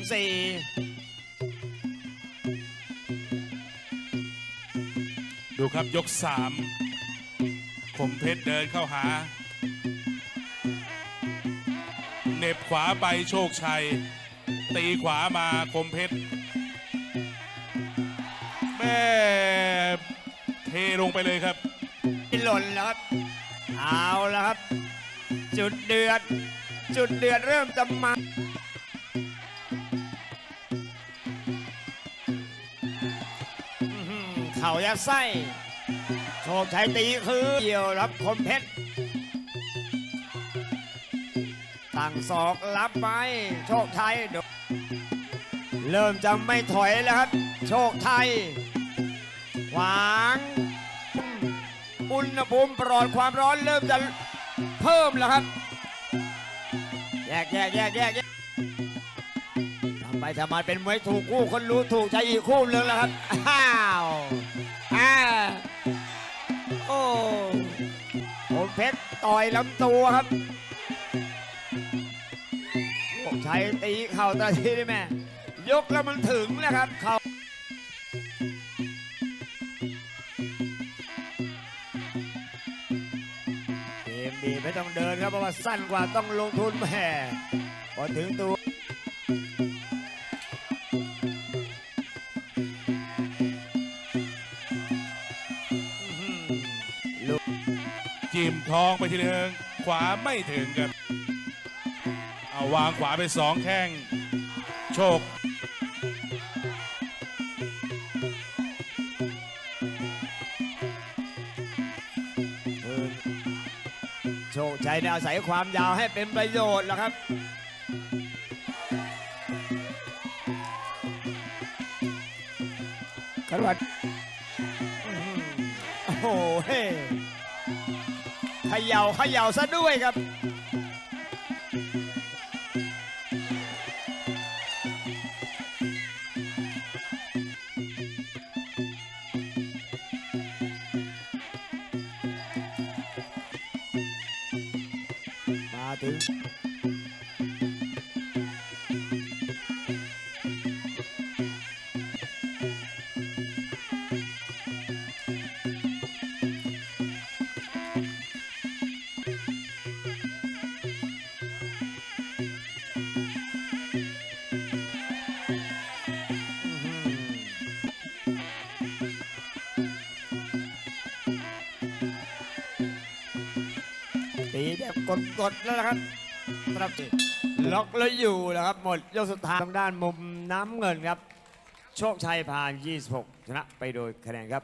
นสี่ดูครับยกสามคมเพชรเดินเข้าหาเน็บขวาไปโชคชัย ตีขวามาคมเพชรแม่เทลงไปเลยครับหล่นแล้วครับ เอาแล้วครับ จุดเดือด จุดเดือดเริ่มจะมา เข่ายัดไส้โชคชัยตีคือเกี่ยวรับคมเพชรตั้งศอกรับไปโชคชัยโดนเริ่มจะไม่ถอยแล้วครับ โชคชัยขวางอุณหภูมิปลอดความร้อนเริ่มจะเพิ่มแล้วครับแยกแยกแยกแยกแยกทำไปทำมาเป็นมวยถูกคู่คนรู้ถูกใจอีกคู่หนึ่งแล้วครับ เพชรต่อยลำตัวครับ ผมใช้ตีเข่าตาทีได้แม่ยกแล้วมันถึงแล้วครับเข่าเกมดีไม่ต้องเดินครับเพราะว่าสั้นกว่าต้องลงทุนแหม่พอถึงตัว จิ้มท้องไปทีนึงขวาไม่ถึงครับ เอาวางขวาไปสองแข้ง โชคเออโชคชัยเนี่ยอาศัยความยาวให้เป็นประโยชน์แล้วครับกระวัดอื้อหือโอ้โหเฮ้เขย่าเขย่าซะด้วยครับมาถึง ตีแบบกดๆแล้วนะครับครับล็อกแล้วอยู่นะครับ หมดยกสุดท้ายทางด้านมุมน้ำเงินครับ โชคชัยผ่าน 26 ชนะไปโดยคะแนนครับ